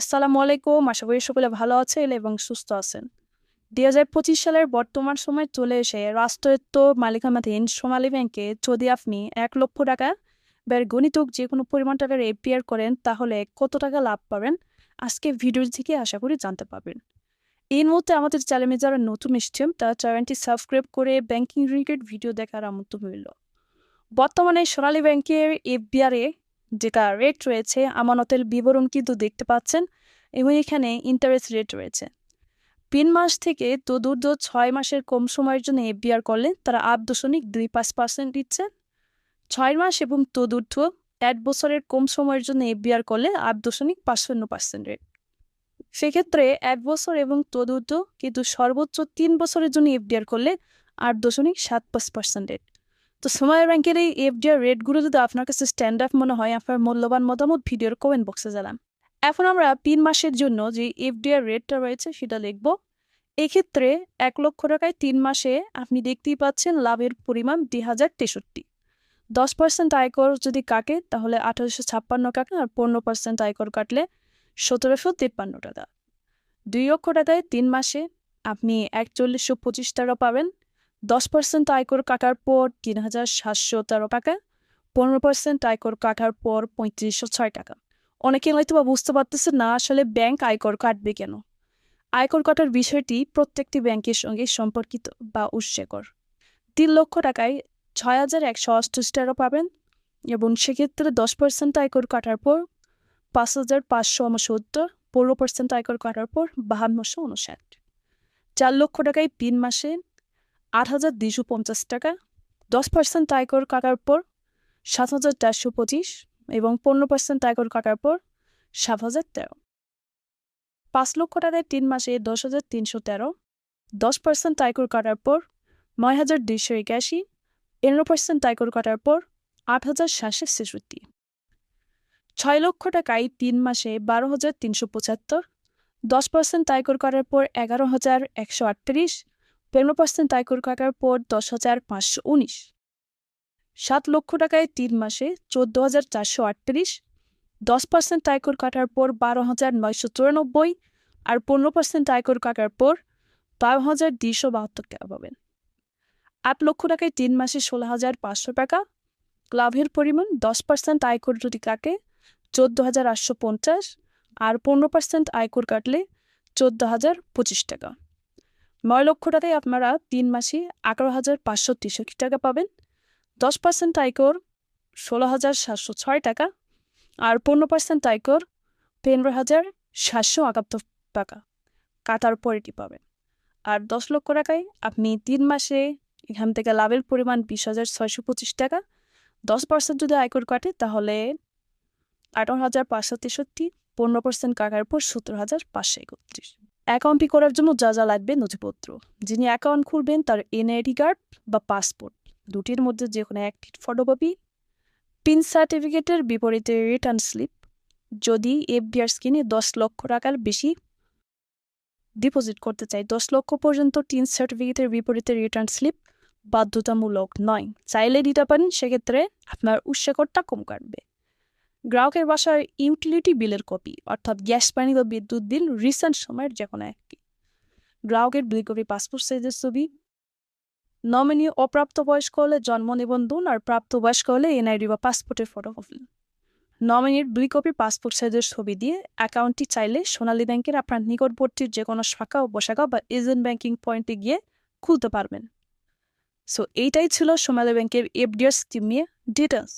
আসসালামু আলাইকুম। আশা করি সকলে ভালো আছেন এবং সুস্থ আছেন। দুই হাজার পঁচিশ সালের বর্তমান সময় চলে এসে রাষ্ট্রায়ত্ত মালিকানাধীন সোনালী ব্যাংকে যদি আপনি এক লক্ষ টাকা বের গণিতক যে কোনো পরিমাণ টাকার এপিআর করেন, তাহলে কত টাকা লাভ পাবেন? আজকে ভিডিও থেকে আশা করি জানতে পারবেন। এই মুহূর্তে আমাদের চ্যানেলে যারা নতুন এসছেন, তারা চ্যানেলটি সাবস্ক্রাইব করে ব্যাংকিং রিলেটেড ভিডিও দেখার আমন্ত্রণ রইল। বর্তমানে সোনালী ব্যাংকের এফবিআরে যেটা রেট রয়েছে, আমানতের বিবরণ কিন্তু দেখতে পাচ্ছেন এবং এখানে ইন্টারেস্ট রেট রয়েছে। তিন মাস থেকে চতুর্থ ছয় মাসের কম সময়ের জন্য এফবিআর করলে তারা আট দশমিক দুই পাঁচ পার্সেন্ট দিচ্ছে। ছয় মাস এবং চতুর্থ এক বছরের কম সময়ের জন্য এফবিআর করলে আট দশমিক পাঁচ শূন্য পার্সেন্ট রেট সেক্ষেত্রে এক বছর এবং চতুর্থ কিন্তু সর্বোচ্চ তিন বছরের জন্য এফডিআর করলে আট দশমিক সাত পাঁচ পার্সেন্ট রেট তো সময় ব্যাংকের এই এফডিআর রেটগুলো যদি আপনার কাছে স্ট্যান্ড আপ মনে হয়, আপনার মূল্যবান মতামত ভিডিওর কমেন্ট বক্সে জানান। এখন আমরা তিন মাসের জন্য যে এফডিআর রেটটা রয়েছে সেটা লিখব। এক্ষেত্রে এক লক্ষ টাকায় তিন মাসে আপনি দেখতেই পাচ্ছেন লাভের পরিমাণ দুই হাজার তেষট্টি। দশ পার্সেন্ট আয়কর যদি কাটে, তাহলে আঠারোশো ছাপ্পান্ন টাকা আর পনেরো পার্সেন্ট আয়কর কাটলে সতেরোশো তিপ্পান্ন টাকা। দুই লক্ষ টাকায় তিন মাসে আপনি একচল্লিশশো পঁচিশ টাকা পাবেন। দশ পার্সেন্ট আয়কর কাটার পর তিন হাজার সাতশো তেরো টাকা, পনেরো পার্সেন্ট আয়কর কাটার পর পঁয়ত্রিশশো ছয় টাকা। অনেকে হয়তো বা বুঝতে পারতেছে না আসলে ব্যাংক আয়কর কাটবে কেন। আয়কর কাটার বিষয়টি প্রত্যেকটি ব্যাংকের সঙ্গে সম্পর্কিত বা উৎসেকর। তিন লক্ষ টাকায় ছয় হাজার একশো অষ্টাশি টাকা পাবেন এবং সেক্ষেত্রে দশ পার্সেন্ট আয়কর কাটার পর পাঁচ হাজার পাঁচশো উনসত্তর, পনেরো পার্সেন্ট আয়কর কাটার পর বাহান্নশো উনষাট। চার লক্ষ টাকায় তিন মাসে আট হাজার দুইশো পঞ্চাশ টাকা, দশ পার্সেন্ট আয়কর কাটার পর সাত হাজার চারশো পঁচিশ এবং পনেরো পার্সেন্ট আয়কর কাটার পর সাত হাজার তেরো। পাঁচ লক্ষ টাকায় তিন মাসে দশ হাজার তিনশো তেরো, দশ পার্সেন্ট আয়কর কাটার পর নয় হাজার দুইশো একাশি, পনেরো পার্সেন্ট আয়কর কাটার পর আট হাজার সাতশো ছেষট্টি। ছয় লক্ষ টাকায় তিন মাসে বারো হাজার তিনশো পঁচাত্তর, দশ পার্সেন্ট আয়কর করার পর এগারো হাজার একশো আটত্রিশ পনেরো পার্সেন্ট আয়কর কাটার পর দশ হাজার পাঁচশো উনিশ। সাত লক্ষ টাকায় তিন মাসে চোদ্দ হাজার চারশো আটত্রিশ। দশ পার্সেন্ট আয়কর কাটার পর বারো হাজার নয়শো চুরানব্বই। আর পনেরো পার্সেন্ট আয়কর কাটার পর বারো হাজার দুইশো বাহাত্তর টাকা পাবেন। আট লক্ষ টাকায় তিন মাসে ষোলো হাজার পাঁচশো টাকা। লাভের পরিমাণ দশ পার্সেন্ট আয়কর যদি কাটে চোদ্দ হাজার আটশো পঞ্চাশ। আর পনেরো পার্সেন্ট আয়কর কাটলে চোদ্দ হাজার পঁচিশ টাকা। নয় লক্ষ টাকায় আপনারা তিন মাসে এগারো হাজার পাঁচশো তেষট্টি টাকা পাবেন। দশ পার্সেন্ট আয়কর ষোলো হাজার সাতশো ছয় টাকা আর পনেরো পার্সেন্ট আয়কর পনেরো হাজার সাতশো একাত্তর টাকা কাটার পর এটি পাবেন। আর দশ লক্ষ টাকায় আপনি তিন মাসে এখান থেকে লাভের পরিমাণ বিশ হাজার ছয়শো পঁচিশ টাকা। দশ পার্সেন্ট যদি আয়কর কাটে তাহলে আঠারো হাজার পাঁচশো তেষট্টি, পনেরো পার্সেন্ট কাটার পর সত্তর হাজার পাঁচশো একত্রিশ। অ্যাকাউন্টটি করার জন্য যা যা লাগবে নথিপত্র। যিনি অ্যাকাউন্ট খুলবেন তার এনআইডি কার্ড বা পাসপোর্ট। দুটির মধ্যে যে কোনো একটি ফটোকপি পিন সার্টিফিকেটের বিপরীতে রিটার্ন স্লিপ যদি এফডিআর স্কিনে দশ লক্ষ টাকার বেশি ডিপোজিট করতে চাই দশ লক্ষ পর্যন্ত টিন সার্টিফিকেটের বিপরীতে রিটার্ন স্লিপ বাধ্যতামূলক নয়। চাইলে দিতে পারেন, সেক্ষেত্রে আপনার উৎসাকরটা কম কাটবে। গ্রাহকের বাসায় ইউটিলিটি বিলের কপি অর্থাৎ গ্যাস, পানি বা বিদ্যুৎ বিল রিসেন্ট সময়ের যে কোনো একটি গ্রাহকের দুই কপি পাসপোর্ট সাইজের ছবি নমিনি অপ্রাপ্তবয়স্ক হলে জন্ম নিবন্ধন আর প্রাপ্তবয়স্ক হলে এনআইডি বা পাসপোর্টের ফটোকপি নমিনির দুই কপি পাসপোর্ট সাইজের ছবি দিয়ে অ্যাকাউন্টটি চাইলে সোনালী ব্যাংকের আপনার নিকটবর্তী যে কোনো শাখা উপশাখা বা এজেন্ট ব্যাংকিং পয়েন্টে গিয়ে খুলতে পারবেন। সো এইটাই ছিল সোনালী ব্যাংকের এফডিআর স্কিম নিয়ে ডিটেলস